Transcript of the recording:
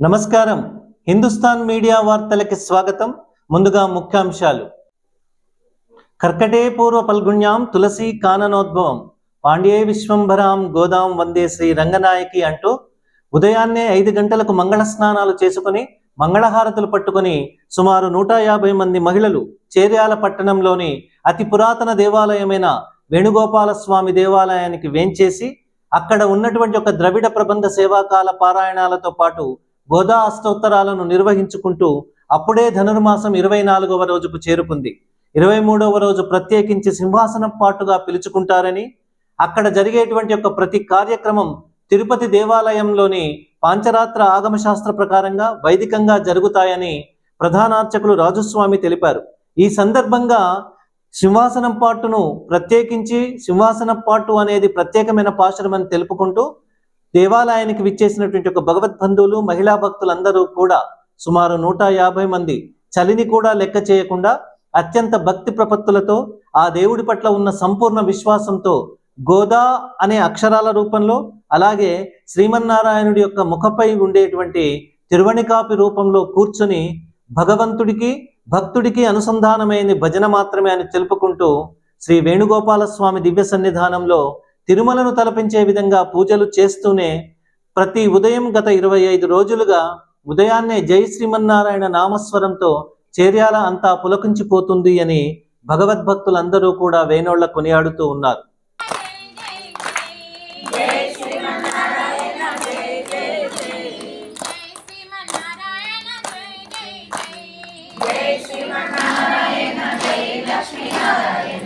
నమస్కారం. హిందుస్థాన్ మీడియా వార్తలకి స్వాగతం. ముందుగా ముఖ్యాంశాలు. కర్కటే పూర్వ పల్గుణ్యాం తులసి కాననోద్భవం. పాండ్యే విశ్వంభరాం గోదాం వందే శ్రీ రంగనాయకి అంటూ ఉదయాన్నే ఐదు గంటలకు మంగళ స్నానాలు చేసుకుని మంగళహారతులు పట్టుకుని సుమారు నూట యాభై మంది మహిళలు చేర్యాల పట్టణంలోని అతి పురాతన దేవాలయమైన వేణుగోపాల స్వామి దేవాలయానికి వేంచేసి అక్కడ ఉన్నటువంటి ఒక ద్రవిడ ప్రబంధ సేవాకాల పారాయణాలతో పాటు గోదా అష్టోత్తరాలను నిర్వహించుకుంటూ అప్పుడే ధనుర్మాసం ఇరవై నాలుగవ రోజుకు చేరుకుంది. ఇరవై మూడవ రోజు ప్రత్యేకించి సింహాసనం పాటుగా పిలుచుకుంటారని అక్కడ జరిగేటువంటి యొక్క ప్రతి కార్యక్రమం తిరుపతి దేవాలయంలోని పాంచరాత్ర ఆగమశాస్త్ర ప్రకారంగా వైదికంగా జరుగుతాయని ప్రధానార్చకులు రాజుస్వామి తెలిపారు. ఈ సందర్భంగా సింహాసనం పాటును ప్రత్యేకించి సింహాసనం పాటు అనేది ప్రత్యేకమైన పాశ్రమని అని తెలుపుకుంటూ దేవాలయానికి విచ్చేసినటువంటి ఒక భగవత్ బంధువులు మహిళా భక్తులందరూ కూడా సుమారు నూట యాభై మంది చలిని కూడా లెక్క చేయకుండా అత్యంత భక్తి ప్రపత్తులతో ఆ దేవుడి పట్ల ఉన్న సంపూర్ణ విశ్వాసంతో గోదా అనే అక్షరాల రూపంలో అలాగే శ్రీమన్నారాయణుడి యొక్క ముఖపై ఉండేటువంటి తిరువణికాపి రూపంలో కూర్చుని భగవంతుడికి భక్తుడికి అనుసంధానమైన భజన మాత్రమే అని తెలుపుకుంటూ శ్రీ వేణుగోపాల స్వామి దివ్య సన్నిధానంలో తిరుమలను తలపించే విధంగా పూజలు చేస్తూనే ప్రతి ఉదయం గత ఇరవై ఐదు రోజులుగా ఉదయాన్నే జై శ్రీమన్నారాయణ నామస్వరంతో చేర్యాల అంతా పులకించిపోతుంది అని భగవద్భక్తులందరూ కూడా వేణోళ్ళ కొనియాడుతూ ఉన్నారు. శ్రీమన్నారాయణ జై లక్ష్మీనారాయణ.